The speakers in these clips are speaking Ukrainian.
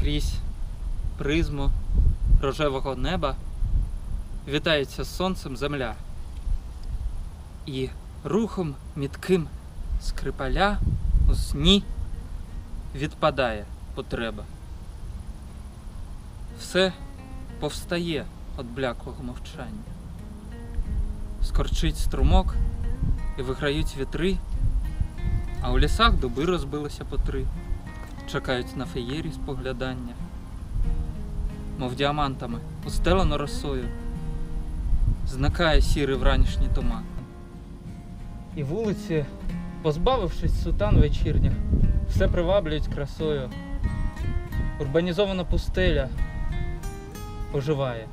крізь призму рожевого неба вітається з сонцем земля. І рухом мітким скрипаля у сні відпадає потреба. Все повстає від бляклого мовчання. Скорчить струмок і виграють вітри, а у лісах дуби розбилися по три, чекають на феєрі споглядання, мов діамантами, устелено росою, зникає сірий вранішній туман. І вулиці, позбавившись сутан вечірніх, все приваблюють красою. Урбанізована пустеля оживає.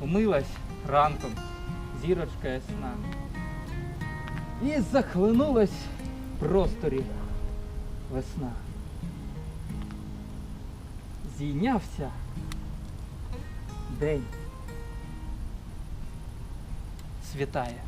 Умилась ранком зірочка ясна. І захлинулась просторі весна. Зійнявся день. Світає.